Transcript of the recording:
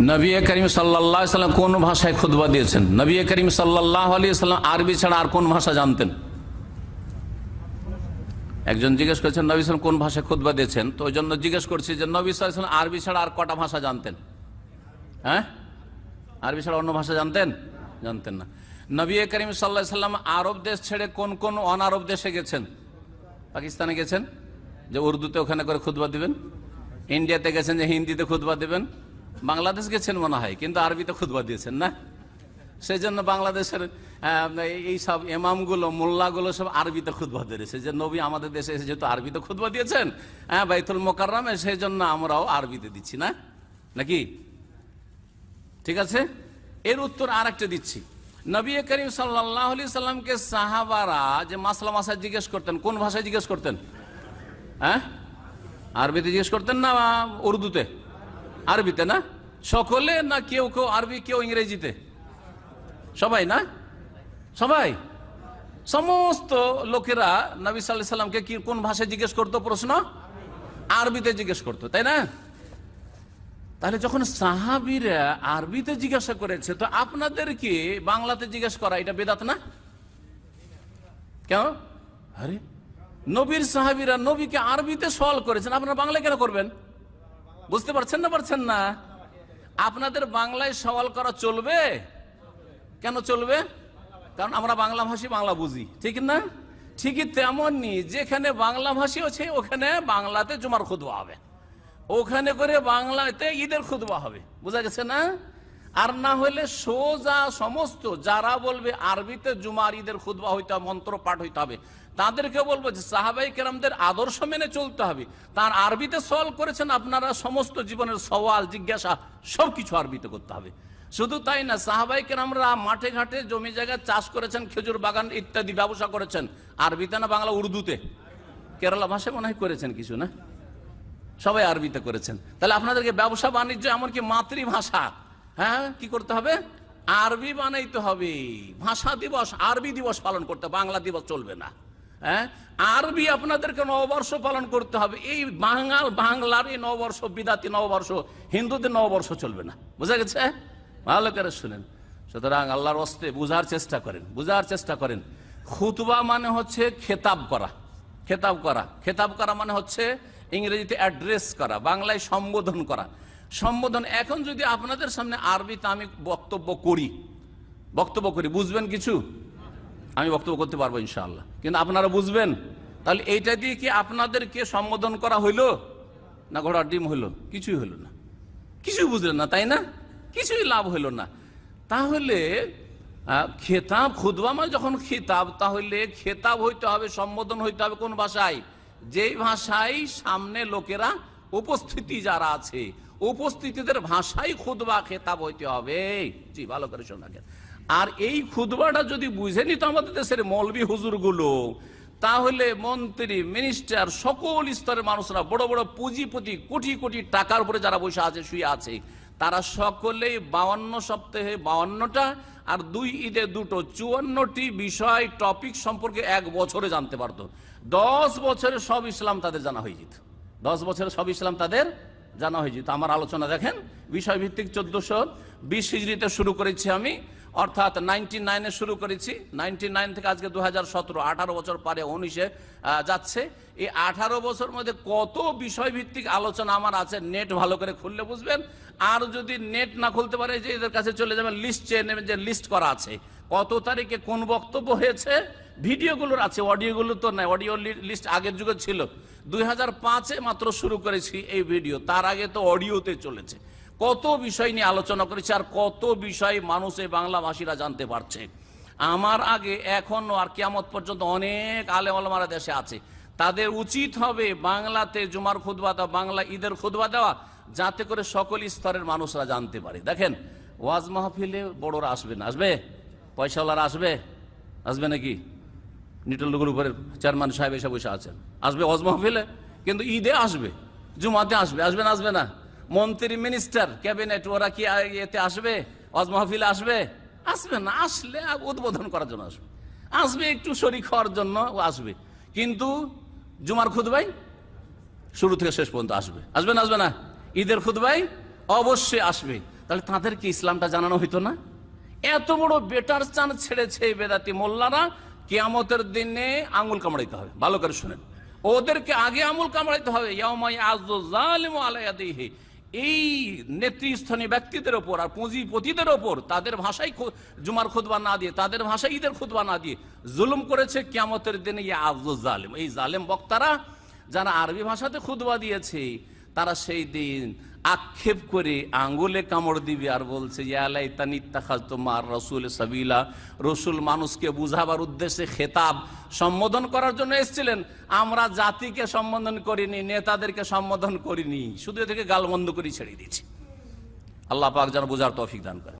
নবী করিম সাল্লাহ সাল্লাম কোন ভাষায় খুদবা দিয়েছেন? নবী করিম সাল্লাহ আলী সাল্লাম আরবি ছাড়া আর কোন ভাষা জানতেন? একজন জিজ্ঞেস করেছেন, নবী সাল্লাম কোন ভাষায় খুদবা দিয়েছেন? তো ওই জন্য জিজ্ঞেস করছি যে নবী সাল্লাম আরবি ছাড়া আর কটা ভাষা জানতেন? হ্যাঁ? আরবি ছাড়া অন্য ভাষা জানতেন? জানতেন না। নবী করিম সাল্লাহ সাল্লাম আরব দেশ ছেড়ে কোন কোন অনারব দেশে গেছেন? পাকিস্তানে গেছেন? যে উর্দুতে ওখানে করে খুদবা দিবেন? ইন্ডিয়াতে গেছেন যে হিন্দিতে খুদবা দিবেন? বাংলাদেশ গেছেন মনে হয়, কিন্তু আরবিতে খুদবা দিয়েছেন না? সেই জন্য বাংলাদেশের এই সব এমামগুলো মোল্লাগুলো সব আরবিতে খুদবা দিয়েছে। যে নবী আমাদের দেশে এসে যেহেতু আরবিতে খুদবা দিয়েছেন হ্যাঁ বাইতুল মোকাররামে সেই জন্য আমরাও আরবিতে দিচ্ছি না? নাকি? ঠিক আছে? এর উত্তর আর একটা দিচ্ছি। নবী করিম সাল্লাহ আলি সাল্লামকে সাহাবারা যে মাসলা মাসা জিজ্ঞেস করতেন, কোন ভাষায় জিজ্ঞেস করতেন? হ্যাঁ? আরবিতে জিজ্ঞেস করতেন না উর্দুতে? আরবিতে না? সকলে না কেউ কেউ আরবি, কেউ ইংরেজিতে? সবাই না? সবাই? সমস্ত লোকেরা নবী সাল্লাহ সাল্লামকে কি, কোন ভাষায় জিজ্ঞেস করতো প্রশ্ন? আরবিতে জিজ্ঞেস করতো, তাই না? তাহলে যখন সাহাবিরা আরবিতে জিজ্ঞাসা করেছে, তো আপনাদেরকে বাংলাতে জিজ্ঞেস করা, এটা বেদাত না? কেন? আরে, নবীর সাহাবিরা নবীকে আরবিতে সওয়াল করেছেন, আপনারা বাংলায় কেন করবেন? বুঝতে পারছেন না পারছেন না? আপনাদের বাংলায় সওয়াল করা চলবে? কেন চলবে? কারণ আমরা বাংলা ভাষী, বাংলা বুঝি। ঠিক না? ঠিকই তেমনই যেখানে বাংলা ভাষী আছে, ওখানে বাংলাতে জুমার খুদবা হবে। ওখানে করে বাংলাতে ঈদের খুদবা হবে। বোঝা গেছে না? আর না হলে সোজা সমস্ত যারা বলবে আরবিতে জুমার ঈদের খুদবা হইতে হবে মন্ত্র পাঠ হইতে হবে, তাদেরকে বলব যে সাহাবাই কেরামদের আদর্শ মেনে চলতে হবে। তার আরবিতে সওয়াল করেছেন, আপনারা সমস্ত জীবনের সওয়াল, জিজ্ঞাসা, সবকিছু আরবিতে করতে হবে। শুধু তাই না, সাহাবাই কেরামরা মাঠে ঘাটে জমি জায়গায় চাষ করেছেন, খেজুর বাগান ইত্যাদি ব্যবসা করেছেন। আরবিতে না বাংলা, উর্দুতে? কেরালা ভাষায় মনে হয় করেছেন কিছু, না? সবাই আরবিতে করেছেন। তাহলে আপনাদেরকে ব্যবসা, বাণিজ্য, এমনকি মাতৃভাষা হ্যাঁ কি করতে হবে? আরবি বানাইতে হবে। ভাষা দিবস, আরবি দিবস পালন করতে বাংলা দিবস চলবে না। হ্যাঁ আরবি আপনাদেরকে নববর্ষ পালন করতে হবে। এই বাঙাল বাংলার এই নববর্ষ, বিদাতি নববর্ষ, হিন্দুদের নববর্ষ চলবে না। বুঝা গেছে? ভালো করে শুনেন। সুতরাং আল্লাহর অস্তে বুঝার চেষ্টা করেন, বুঝার চেষ্টা করেন। খুতবা মানে হচ্ছে খেতাব করা খেতাব করা। খেতাব করা মানে হচ্ছে ইংরেজিতে অ্যাড্রেস করা, বাংলায় সম্বোধন করা। সম্বোধন। এখন যদি আপনাদের সামনে আরবিতে আমি বক্তব্য করি বক্তব্য করি, বুঝবেন কিছু? আমি বক্তব্য করতে পারব ইনশাআল্লাহ। কিন্তু আপনারা বুঝবেন? তাহলে এইটা দিয়ে কি আপনাদেরকে সম্বোধন করা হইল? না ঘোড়ার ডিম হইল? কিছুই হইল না। কিছুই বুঝলেন না, তাই না? কিছুই লাভ হইল না। তাহলে খেতাব খুদবা মানে যখন খেতাব, তাহলে খেতাব হইতে হবে, সম্বোধন হইতে হবে কোন ভাষায়? যেই ভাষায় সামনে লোকেরা উপস্থিতি যারা আছে উপস্থিতিদের ভাষাই খুদবা খেতাব হইতে হবে। জি, ভালো করে শোনাকেন আর এই খুদবাটা যদি বুঝে নিত আমাদের দেশের মৌলবী হুজুরগুলো, তাহলে মন্ত্রী মিনিস্টার সকল স্তরের মানুষরা বড় বড় পুঁজিপতি, কোটি কোটি টাকার উপরে যারা বসে আছে, শুয়ে আছে, তারা সকলেই বাউন্ন সপ্তাহে বাউন্নটা আর দুই ঈদে দুটো, চুয়ান্নটি বিষয় টপিক সম্পর্কে এক বছরে জানতে পারতো। দশ বছরে সব ইসলাম তাদের জানা হয়ে যেত। দশ বছরে সব ইসলাম তাদের জানা হয়ে যেত আমার আলোচনা দেখেন, বিষয়ভিত্তিক চোদ্দশো বিশ হিজড়িতে শুরু করেছি আমি, অর্থাৎ নাইনটি নাইনে শুরু করেছি। নাইনটি নাইন থেকে আজকে দু হাজার সতেরো, আঠারো বছর পরে উনিশে যাচ্ছে। এই আঠারো বছর মধ্যে কত বিষয়ভিত্তিক আলোচনা আমার আছে, নেট ভালো করে খুললে বুঝবেন। আর যদি নেট না খুলতে পারে, যে এদের কাছে চলে যাবেন, লিস্ট চেয়ে নেবেন, যে লিস্ট করা আছে। কত তারিখে কোন বক্তব্য হয়েছে ভিডিওগুলোর আছে, অডিওগুলো তো নাই, অডিও লিস্ট আগের যুগে ছিল। দুই হাজার পাঁচে মাত্র শুরু করেছি এই ভিডিও, তার আগে তো অডিওতে চলেছে। কত বিষয় নিয়ে আলোচনা করেছি আর কত বিষয় মানুষ এই বাংলা ভাষীরা জানতে পারছে। আমার আগে, এখনও আর কিয়ামত পর্যন্ত অনেক আলে আলমারা দেশে আছে। তাদের উচিত হবে বাংলাতে জুমার খুদবা দেওয়া, বাংলা ঈদের খুদবা দেওয়া, যাতে করে সকল স্তরের মানুষরা জানতে পারে। দেখেন, ওয়াজ মাহফিলে বড়রা আসবে না, আসবে? পয়সাওয়ালারা আসবে? আসবে নাকি? নিটল উপরে চেয়ারম্যান সাহেব এসে বসে আছেন। আসবে ওয়াজ মাহফিলে, কিন্তু ঈদে আসবে, জুমাতে আসবে আসবে না আসবে না। মন্ত্রী মিনিস্টার ক্যাবিনেট ওরা কি এতে আসবে? ওয়াজ মাহফিলে আসবে? আসবে না, আসলে উদ্বোধন করার জন্য আসবে। আসবে একটু শরিক হওয়ার জন্য ও আসবে। কিন্তু জুমার খুদবাই শুরু থেকে শেষ পর্যন্ত আসবে। আসবে না আসবে না। ঈদের খুদবাই অবশ্যই আসবে। তাহলে তাদেরকে ইসলামটা জানানো হইতো না? এত বড় বেটার চান ছেড়েছে বেদাতি মোল্লারা কেয়ামতের দিনে আঙুল কামড়াইতে হবে। ভালো করে শুনেন। ওদেরকে আগে আঙুল কামড়াইতে হবে। এই নেতৃস্থানীয় ব্যক্তিদের ওপর আর পুঁজিপতিদের ওপর তাদের ভাষাই খু- জুমার খুতবা না দিয়ে, তাদের ভাষায় ঈদের খুতবা না দিয়ে জুলুম করেছে কিয়ামতের দিনে ইয়া আব্দু জালিম এই জালেম বক্তারা যারা আরবি ভাষাতে খুতবা দিয়েছে তারা সেই দিন আক্ষেপ করে আঙ্গুলে কামড় দিবে আর বলছে ইয়ালাই রসুল সাবিলা। রসুল মানুষকে বুঝাবার উদ্দেশ্যে খেতাব সম্বোধন করার জন্য এসেছিলেন। আমরা জাতিকে সম্বোধন করিনি, নেতাদেরকে সম্বোধন করিনি। শুধু এদেরকে গালবন্ধ করে ছেড়ে দিয়েছি। আল্লাহ পাক যেন বোঝার তৌফিক দান করে